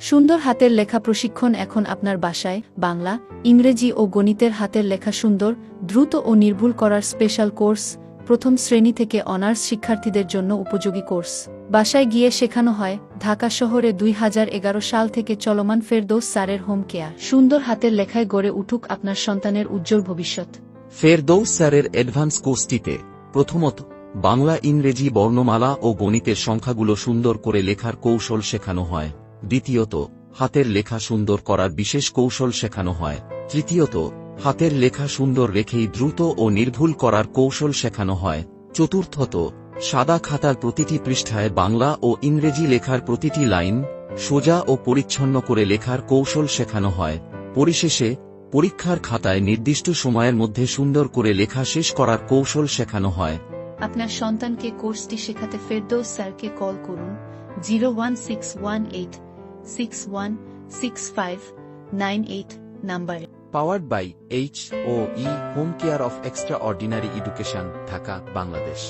সুন্দর হাতের লেখা প্রশিক্ষণ এখন আপনার বাসায়, বাংলা, ইংরেজি ও গণিতের হাতের লেখা সুন্দর, দ্রুত ও নির্ভুল করার স্পেশাল কোর্স, প্রথম শ্রেণি থেকে অনার্স শিক্ষার্থীদের জন্য উপযোগী কোর্স। বাসায় গিয়ে শেখানো হয়, ঢাকা শহরে দুই হাজার এগারো সাল থেকে চলমান ফেরদৌস স্যারের হোম কেয়ার। সুন্দর হাতের লেখায় গড়ে উঠুক আপনার সন্তানের উজ্জ্বল ভবিষ্যৎ। ফেরদৌস স্যারের অ্যাডভান্স কোর্সটিতে প্রথমত, বাংলা, ইংরেজি, বর্ণমালা ও গণিতের সংখ্যাগুলো সুন্দর করে লেখার কৌশল শেখানো হয়। দ্বিতীয়ত, হাতের লেখা সুন্দর করার বিশেষ কৌশল শেখানো হয়। তৃতীয়ত, হাতের লেখা সুন্দর রেখেই দ্রুত ও নির্ভুল করার কৌশল শেখানো হয়। চতুর্থত, সাদা খাতার প্রতিটি পৃষ্ঠায় বাংলা ও ইংরেজি লেখার প্রতিটি লাইন সোজা ও পরিচ্ছন্ন করে লেখার কৌশল শেখানো হয়। পরিশেষে, পরীক্ষার খাতায় নির্দিষ্ট সময়ের মধ্যে সুন্দর করে লেখা শেষ করার কৌশল শেখানো হয়। আপনার সন্তানকে কোর্সটি শেখাতে ফেরদৌস স্যারকে কল করুন। Zero one six one eight six one six five nine eight নাম্বারে powered by H O E home care of extraordinary education Dhaka Bangladesh